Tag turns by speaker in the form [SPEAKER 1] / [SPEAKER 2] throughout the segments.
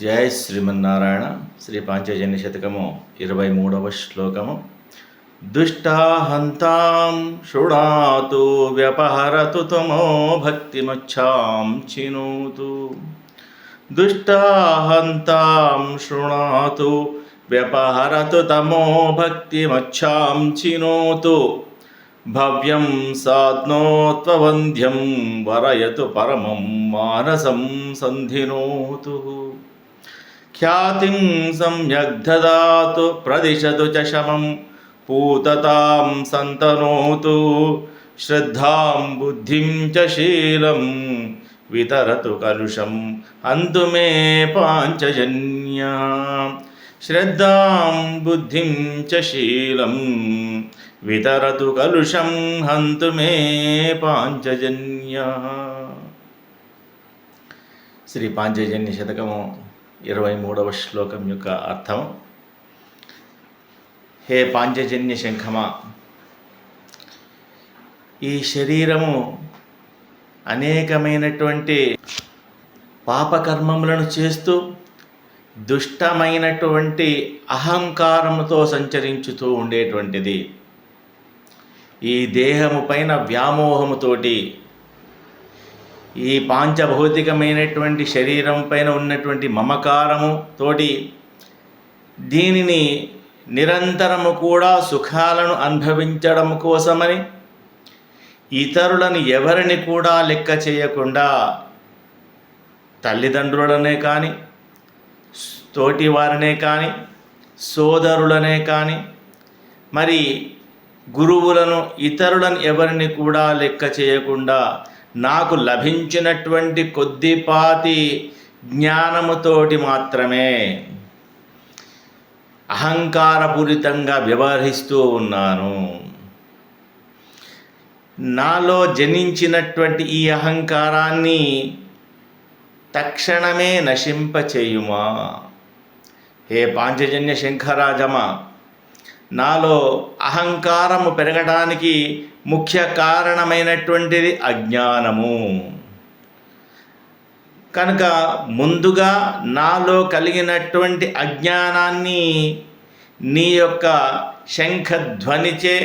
[SPEAKER 1] జయ శ్రీమన్నారాయణ. శ్రీ పాంచజన్య శతకము ఇరవై మూడవ శ్లోకము. దుష్టాహంతాం షుడాతు వ్యపహరతు తమో భక్తిమచ్చాం చినోతు. దుష్టాహంతాం శృణాతు వ్యపహరతు తమో భక్తిమచ్చాం చినోతు. భవ్యం సాత్నోత్వవంద్యం వరయతు పరమం మానసం సంధినోతు. ఖ్యాతిం సమ్యగ్ దదాతు ప్రదిశతు చ శమం పూతతాం సంతనోతు శ్రద్ధాం బుద్ధిం చ శీలం వితరతు కలుషం హంతు మే పాంచజన్యా. శ్రద్ధాం బుద్ధిం చ శీలం వితరతు కలుషం హంతు మే పాంచజన్యా. శ్రీ పాంచజన్య శతకము ఇరవై మూడవ శ్లోకం యొక్క అర్థం. హే పాంచజన్య శంఖమా ఈ శరీరము అనేకమైనటువంటి పాపకర్మములను చేస్తూ దుష్టమైనటువంటి అహంకారముతో సంచరించుతూ ఉండేటువంటిది. ఈ దేహము పైన వ్యామోహముతోటి ఈ పాంచభౌతికమైనటువంటి శరీరం పైన ఉన్నటువంటి మమకారము తోటి దీనిని నిరంతరము కూడా సుఖాలను అనుభవించడం కోసమని ఇతరులను ఎవరిని కూడా లెక్క చేయకుండా తల్లిదండ్రులనే కానీ తోటి వారినే కానీ సోదరులనే కానీ మరి గురువులను ఇతరులను ఎవరిని కూడా లెక్క చేయకుండా నాకు లభించినటువంటి కొద్దిపాతి జ్ఞానముతోటి మాత్రమే అహంకారపూరితంగా వ్యవహరిస్తూ ఉన్నాను. నాలో జనించినటువంటి ఈ అహంకారాన్ని తక్షణమే నశింపచేయుమా? హే పాంచజన్య శంఖరాజమా? నాలో అహంకారము పెరగడానికి ముఖ్య కారణమైనటువంటిది అజ్ఞానము. కనుక ముందుగా నాలో కలిగినటువంటి అజ్ఞానాన్ని నీ యొక్క శంఖధ్వనిచే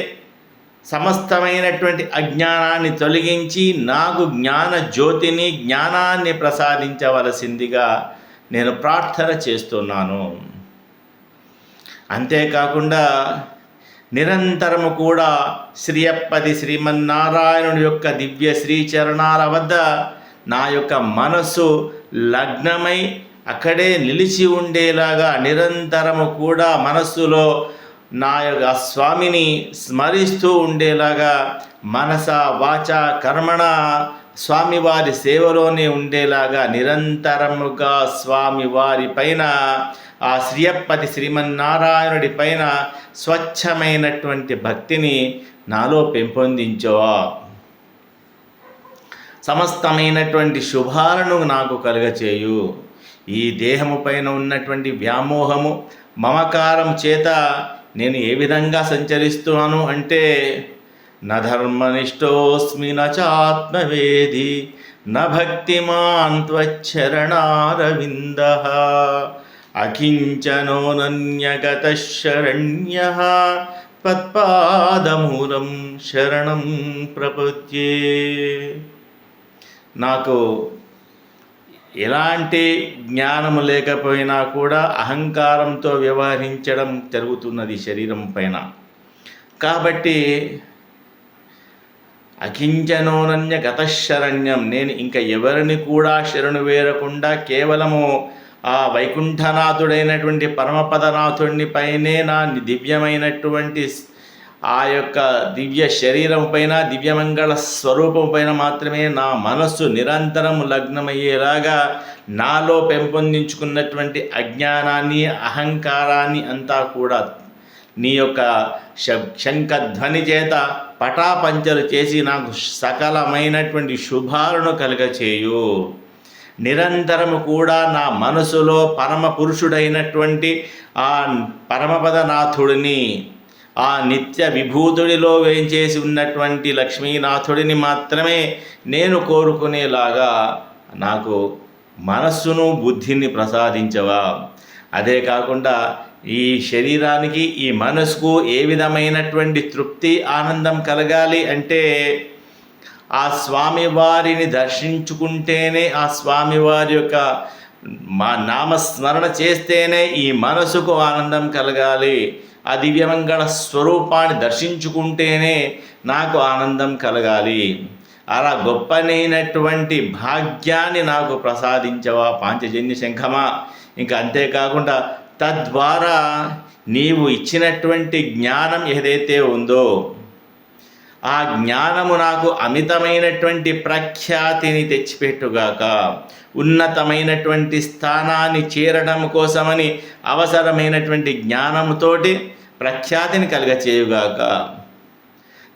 [SPEAKER 1] సమస్తమైనటువంటి అజ్ఞానాన్ని తొలగించి నాకు జ్ఞాన జ్యోతిని జ్ఞానాన్ని ప్రసాదించవలసిందిగా నేను ప్రార్థన చేస్తున్నాను. అంతేకాకుండా నిరంతరము కూడా శ్రీయప్పది శ్రీమన్నారాయణుడి యొక్క దివ్య శ్రీచరణాల వద్ద నా యొక్క మనస్సు లగ్నమై అక్కడే నిలిచి ఉండేలాగా నిరంతరము కూడా మనస్సులో నా యొక్క స్వామిని స్మరిస్తూ ఉండేలాగా మనస వాచ కర్మణ స్వామివారి సేవలోనే ఉండేలాగా నిరంతరముగా స్వామివారి పైన ఆ శ్రీయప్పతి శ్రీమన్నారాయణుడి పైన స్వచ్ఛమైనటువంటి భక్తిని నాలో పెంపొందించవా? సమస్తమైనటువంటి శుభాలను నాకు కలుగచేయు. ఈ దేహము పైన ఉన్నటువంటి వ్యామోహము మమకారం చేత నేను ఏ విధంగా సంచరిస్తున్నాను అంటే నధర్మనిష్టోస్మి నాత్మవేది న భక్తిమాన్ త్వచ్చరణారవింద అకించనోనన్యగత శరణ్య తత్పాదమూలం శరణం ప్రపద్యే. నాకు ఎలాంటి జ్ఞానము లేకపోయినా కూడా అహంకారంతో వ్యవహరించడం జరుగుతున్నది శరీరం పైన. కాబట్టి అకించనోనన్య గతశరణ్యం. నేను ఇంకా ఎవరిని కూడా శరణు వేరకుండా కేవలము ఆ వైకుంఠనాథుడైనటువంటి పరమపదనాథుడిని పైనే నా దివ్యమైనటువంటి ఆ యొక్క దివ్య శరీరం పైన దివ్యమంగళ స్వరూపం పైన మాత్రమే నా మనస్సు నిరంతరం లగ్నమయ్యేలాగా నాలో పెంపొందించుకున్నటువంటి అజ్ఞానాన్ని అహంకారాన్ని అంతా కూడా నీ యొక్క శంఖధ్వని చేత పటాపంచలు చేసి నాకు సకలమైనటువంటి శుభాలను కలుగచేయు. నిరంతరము కూడా నా మనసులో పరమ పురుషుడైనటువంటి ఆ పరమపదనాథుడిని ఆ నిత్య విభూతుడిలో వేయించేసి ఉన్నటువంటి లక్ష్మీనాథుడిని మాత్రమే నేను కోరుకునేలాగా నాకు మనస్సును బుద్ధిని ప్రసాదించవా? అదే కాకుండా ఈ శరీరానికి ఈ మనసుకు ఏ విధమైనటువంటి తృప్తి ఆనందం కలగాలి అంటే ఆ స్వామివారిని దర్శించుకుంటేనే ఆ స్వామివారి యొక్క మా నామస్మరణ చేస్తేనే ఈ మనసుకు ఆనందం కలగాలి. ఆ దివ్యమంగళ స్వరూపాన్ని దర్శించుకుంటేనే నాకు ఆనందం కలగాలి. అలా గొప్పనైనటువంటి భాగ్యాన్ని నాకు ప్రసాదించవా పాంచజన్య శంఖమా? ఇంకా అంతేకాకుండా తద్వారా నీవు ఇచ్చినటువంటి జ్ఞానం ఏదైతే ఉందో ఆ జ్ఞానము నాకు అమితమైనటువంటి ప్రఖ్యాతిని తెచ్చిపెట్టుగాక ఉన్నతమైనటువంటి స్థానాన్ని చేరడం కోసమని అవసరమైనటువంటి జ్ఞానముతోటి ప్రఖ్యాతిని కలగచేయుగాక.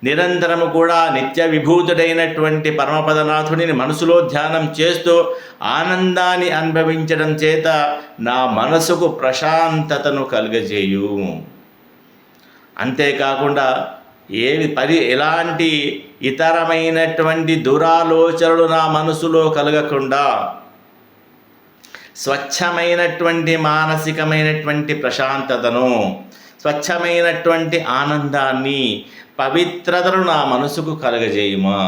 [SPEAKER 1] నిరంతరము కూడా నిత్య విభూతుడైనటువంటి పరమపదనాథుడిని మనసులో ధ్యానం చేస్తూ ఆనందాన్ని అనుభవించడం చేత నా మనసుకు ప్రశాంతతను కలుగజేయు. అంతేకాకుండా ఏవి పరి ఎలాంటి ఇతరమైనటువంటి దురాలోచనలు నా మనసులో కలగకుండా స్వచ్ఛమైనటువంటి మానసికమైనటువంటి ప్రశాంతతను స్వచ్ఛమైనటువంటి ఆనందాన్ని పవిత్రతను నా మనసుకు కలగజేయుమా?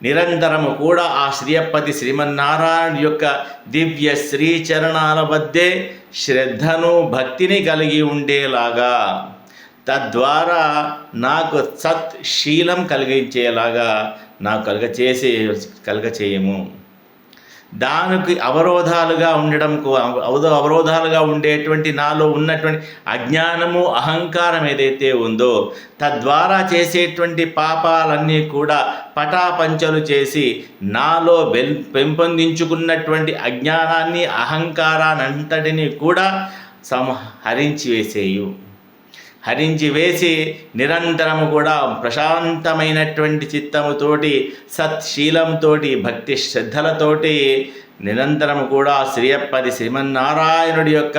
[SPEAKER 1] నిరంతరము కూడా ఆ శ్రీయపతి శ్రీమన్నారాయణ యొక్క దివ్య శ్రీచరణాల వద్దే శ్రద్ధను భక్తిని కలిగి ఉండేలాగా తద్వారా నాకు సత్ శీలం కలిగించేలాగా నాకు కలుగ చేసే కలుగ చేయము దానికి అవరోధాలుగా ఉండడం అవదో అవరోధాలుగా ఉండేటువంటి నాలో ఉన్నటువంటి అజ్ఞానము అహంకారం ఏదైతే ఉందో తద్వారా చేసేటువంటి పాపాలన్నీ కూడా పటాపంచలు చేసి నాలో పెంపొందించుకున్నటువంటి అజ్ఞానాన్ని అహంకారాన్నంతటిని కూడా సంహరించి వేసేయు. హరించి వేసి నిరంతరము కూడా ప్రశాంతమైనటువంటి చిత్తముతోటి సత్శీలంతో భక్తి శ్రద్ధలతోటి నిరంతరము కూడా శ్రీయప్పది శ్రీమన్నారాయణుడి యొక్క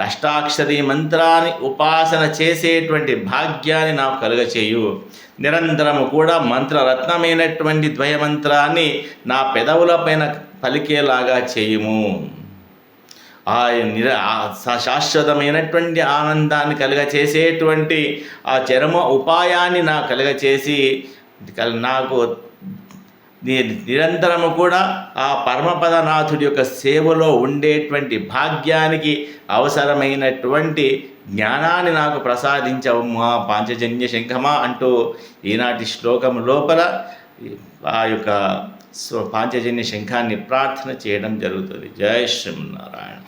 [SPEAKER 1] అష్టాక్షరి మంత్రాన్ని ఉపాసన చేసేటువంటి భాగ్యాన్ని నాకు కలుగచేయు. నిరంతరము కూడా మంత్రరత్నమైనటువంటి ద్వయమంత్రాన్ని నా పెదవులపైన పలికేలాగా చేయుము. ఆ నిర శాశ్వతమైనటువంటి ఆనందాన్ని కలుగ చేసేటువంటి ఆ చరమ ఉపాయాన్ని నా కలుగ చేసి నాకు నిరంతరము కూడా ఆ పరమపదనాథుడి యొక్క సేవలో ఉండేటువంటి భాగ్యానికి అవసరమైనటువంటి జ్ఞానాన్ని నాకు ప్రసాదించవమ్మా పాంచజన్య శంఖమా అంటూ ఈనాటి శ్లోకము లోపల ఆ యొక్క పాంచజన్య శంఖాన్ని ప్రార్థన చేయడం జరుగుతుంది. జయ శ్రీమన్నారాయణ.